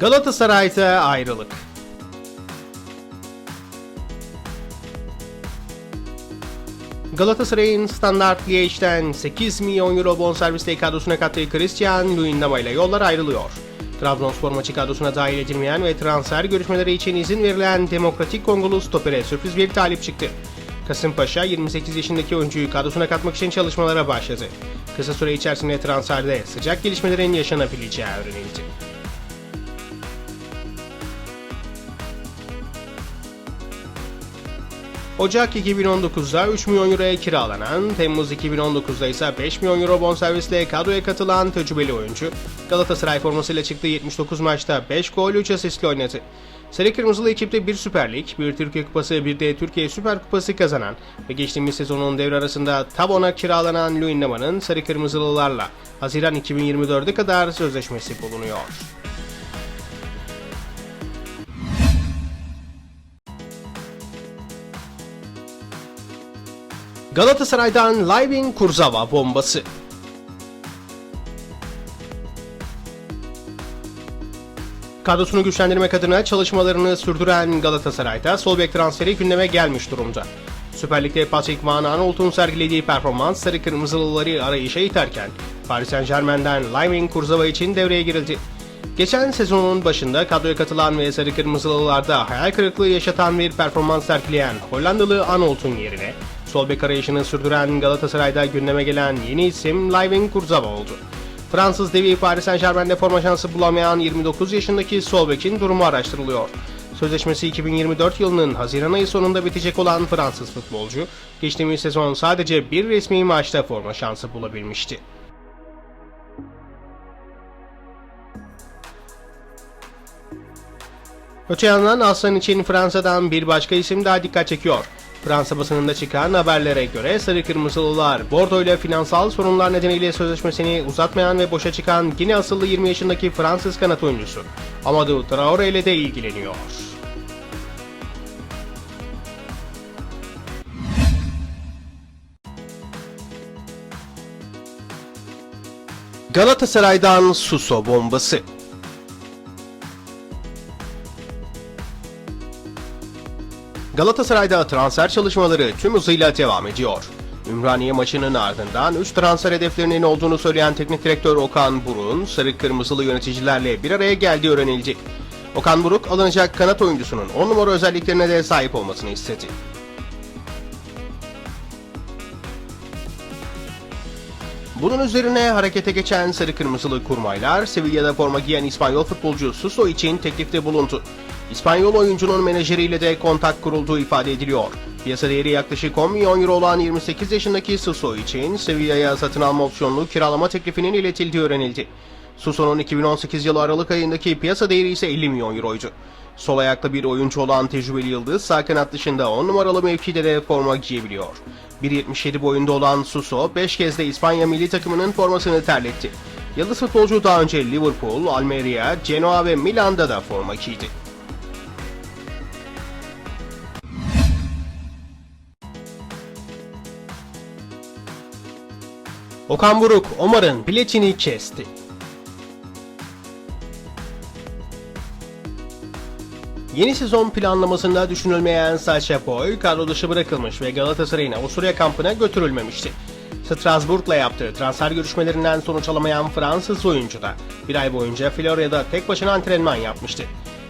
Galatasaray'da ayrılık. Galatasaray'ın Standard Liège'den 8 milyon euro bonservisle kadrosuna kattığı Christian Luyendama ile yollar ayrılıyor. Trabzonspor maçı kadrosuna dahil edilmeyen ve transfer görüşmeleri için izin verilen Demokratik Kongolu stopere sürpriz bir talip çıktı. Kasımpaşa 28 yaşındaki oyuncuyu kadrosuna katmak için çalışmalara başladı. Kısa süre içerisinde transferde sıcak gelişmelerin yaşanabileceği öğrenildi. Ocak 2019'da 3 milyon euroya kiralanan, Temmuz 2019'da ise 5 milyon euro bonservisle kadroya katılan tecrübeli oyuncu, Galatasaray formasıyla çıktığı 79 maçta 5 gol 3 asistle oynadı. Sarı Kırmızılı ekipte bir Süper Lig, bir Türkiye Kupası, bir de Türkiye Süper Kupası kazanan ve geçtiğimiz sezonun devre arasında Tabon'a kiralanan Luyendama'nın Sarı Kırmızılılarla Haziran 2024'e kadar sözleşmesi bulunuyor. Galatasaray'dan Living Kurzawa bombası. Kadrosunu güçlendirmek adına çalışmalarını sürdüren Galatasaray'da sol bek transferi gündeme gelmiş durumda. Süper Lig'de Patrick Van Aanholt'un sergilediği performans sarı kırmızılıları arayışa iterken Paris Saint Germain'den Living Kurzawa için devreye girildi. Geçen sezonun başında kadroya katılan ve sarı kırmızılılarda hayal kırıklığı yaşatan bir performans sergileyen Hollandalı Arnold'un yerine sol bek arayışını sürdüren Galatasaray'da gündeme gelen yeni isim Living Kurzawa oldu. Fransız devi Paris Saint Germain'de forma şansı bulamayan 29 yaşındaki sol bekin durumu araştırılıyor. Sözleşmesi 2024 yılının Haziran ayı sonunda bitecek olan Fransız futbolcu, geçtiğimiz sezon sadece bir resmi maçta forma şansı bulabilmişti. Öte yandan Aslan için Fransa'dan bir başka isim daha dikkat çekiyor. Fransa basınında çıkan haberlere göre Sarı Kırmızılılar Bordeaux ile finansal sorunlar nedeniyle sözleşmesini uzatmayan ve boşa çıkan Gine asıllı 20 yaşındaki Fransız kanat oyuncusu Amadou Traore ile de ilgileniyor. Galatasaray'dan Suso bombası. Galatasaray'da transfer çalışmaları tüm hızıyla devam ediyor. Ümraniye maçının ardından 3 transfer hedeflerinin olduğunu söyleyen teknik direktör Okan Buruk'un sarı kırmızılı yöneticilerle bir araya geldiği öğrenildi. Okan Buruk alınacak kanat oyuncusunun 10 numara özelliklerine de sahip olmasını istedi. Bunun üzerine harekete geçen sarı kırmızılı kurmaylar Sevilla'da forma giyen İspanyol futbolcu Suso için teklifte bulundu. İspanyol oyuncunun menajeriyle de kontak kurulduğu ifade ediliyor. Piyasa değeri yaklaşık 10 milyon euro olan 28 yaşındaki Suso için Sevilla'ya satın alma opsiyonlu kiralama teklifinin iletildiği öğrenildi. Suso'nun 2018 yılı Aralık ayındaki piyasa değeri ise 50 milyon euroydu. Sol ayaklı bir oyuncu olan tecrübeli yıldız sağ kanat dışında 10 numaralı mevkide de forma giyebiliyor. 1.77 boyunda olan Suso 5 kez de İspanya milli takımının formasını terletti. Yıldız futbolcu daha önce Liverpool, Almeria, Genoa ve Milan'da da forma giydi. Okan Buruk, Omar'ın biletini kesti. Yeni sezon planlamasında düşünülmeyen Sacha Boy kadro dışı bırakılmış ve Galatasaray'ın Avusturya kampına götürülmemişti. Strasbourg'la yaptığı transfer görüşmelerinden sonuç alamayan Fransız oyuncu da bir ay boyunca Florya'da tek başına antrenman yapmıştı.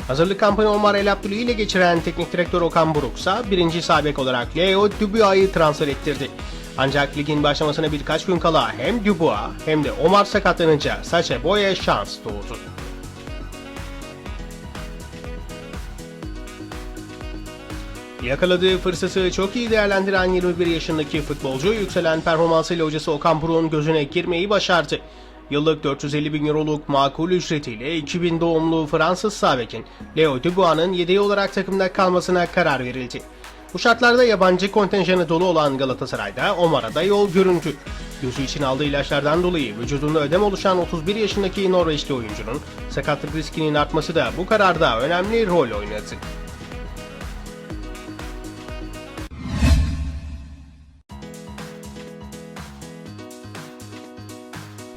Hazırlık kampını Omar El Abdülü ile geçiren teknik direktör Okan Buruk ise birinci sabek olarak Leo Dubois'ı transfer ettirdi. Ancak ligin başlamasına birkaç gün kala hem Dubois hem de Omar sakatlanınca Sacha Boy'a şans doğdu. Yakaladığı fırsatı çok iyi değerlendiren 21 yaşındaki futbolcu yükselen performansıyla hocası Okan Buruk'un gözüne girmeyi başardı. Yıllık 450 bin euroluk makul ücretiyle 2000 doğumlu Fransız Sabekin Leo Dubois'ın yedeği olarak takımda kalmasına karar verildi. Bu şartlarda yabancı kontenjanı dolu olan Galatasaray'da Omar'a da yol göründü. Gözü için aldığı ilaçlardan dolayı vücudunda ödem oluşan 31 yaşındaki Norveçli oyuncunun sakatlık riskinin artması da bu kararda önemli rol oynadı.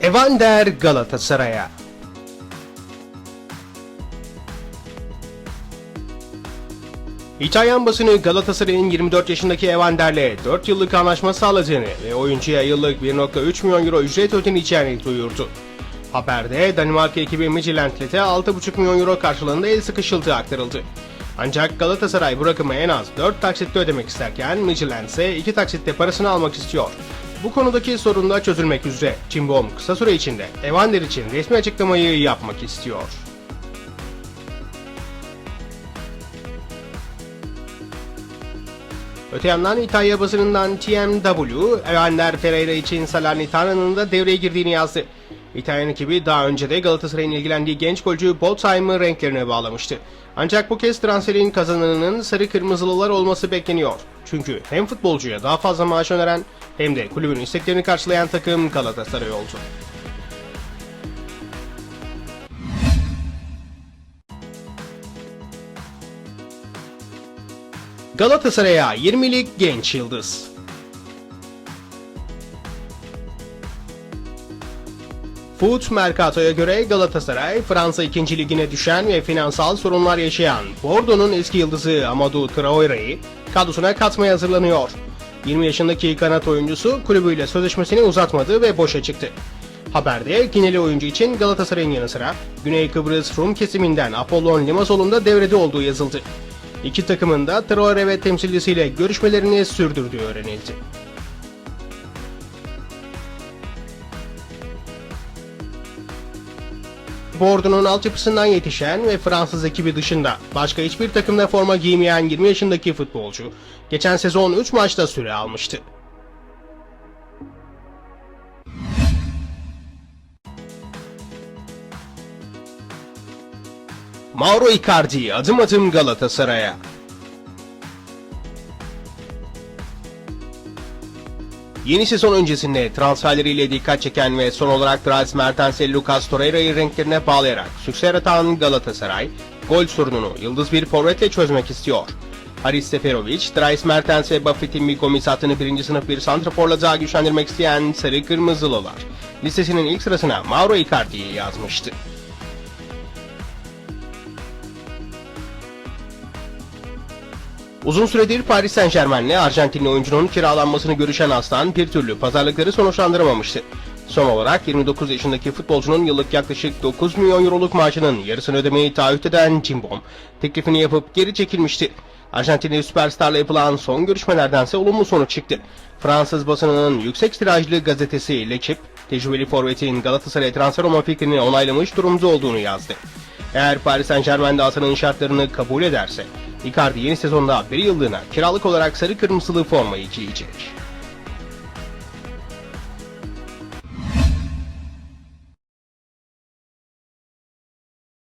Evander Galatasaray'a İtalyan basını Galatasaray'ın 24 yaşındaki Evander'le 4 yıllık anlaşma sağladığını ve oyuncuya yıllık 1.3 milyon euro ücret ödeneceğini duyurdu. Haberde Danimarka ekibi Midtjylland'le 6,5 milyon euro karşılığında el sıkışıldığı aktarıldı. Ancak Galatasaray bu rakamı en az 4 taksitte ödemek isterken Midtjylland ise 2 taksitte parasını almak istiyor. Bu konudaki sorun da çözülmek üzere. Cimbom kısa süre içinde Evander için resmi açıklamayı yapmak istiyor. Öte yandan İtalya basınından TMW, Evander Ferreira için Salernitaná'nın da devreye girdiğini yazdı. İtalyan ekibi daha önce de Galatasaray'ın ilgilendiği genç golcü Botheim'i renklerine bağlamıştı. Ancak bu kez transferin kazananının sarı kırmızılılar olması bekleniyor. Çünkü hem futbolcuya daha fazla maaş öneren hem de kulübün isteklerini karşılayan takım Galatasaray oldu. Galatasaray'a 20'lik genç yıldız. Foot Mercato'ya göre Galatasaray, Fransa 2. Ligi'ne düşen ve finansal sorunlar yaşayan Bordeaux'un eski yıldızı Amadou Traore'yi kadrosuna katmaya hazırlanıyor. 20 yaşındaki kanat oyuncusu kulübüyle sözleşmesini uzatmadı ve boşa çıktı. Haberde Gineli oyuncu için Galatasaray'ın yanı sıra Güney Kıbrıs Rum kesiminden Apollon Limasol'un da devrede olduğu yazıldı. İki takımın da Traore ve temsilcisiyle görüşmelerini sürdürdüğü öğrenildi. Bordeaux'un altyapısından yetişen ve Fransız ekibi dışında başka hiçbir takımda forma giymeyen 20 yaşındaki futbolcu geçen sezon 3 maçta süre almıştı. Mauro Icardi adım adım Galatasaray'a. Yeni sezon öncesinde transferleriyle dikkat çeken ve son olarak Dries Mertens'e Lucas Torreira'yı renklerine bağlayarak sükse yaratan Galatasaray, gol sorununu yıldız bir forvetle çözmek istiyor. Haris Seferovic, Dries Mertens ve Buffett'in bir komisatını birinci sınıf bir santraforla daha güçlendirmek isteyen Sarı Kırmızılılar, listesinin ilk sırasına Mauro Icardi'yi yazmıştı. Uzun süredir Paris Saint Germain'le Arjantinli oyuncunun kiralanmasını görüşen Aslan bir türlü pazarlıkları sonuçlandıramamıştı. Son olarak 29 yaşındaki futbolcunun yıllık yaklaşık 9 milyon euroluk maaşının yarısını ödemeyi taahhüt eden Cimbom, teklifini yapıp geri çekilmişti. Arjantinli süperstarla yapılan son görüşmelerdense olumlu sonuç çıktı. Fransız basınının yüksek tirajlı gazetesi L'Equipe, tecrübeli forvetin Galatasaray'a transfer olma fikrini onaylamış durumda olduğunu yazdı. Eğer Paris Saint Germain de Atan'ın şartlarını kabul ederse, Icardi yeni sezonda bir yıllığına kiralık olarak sarı kırmızılı formayı giyecek.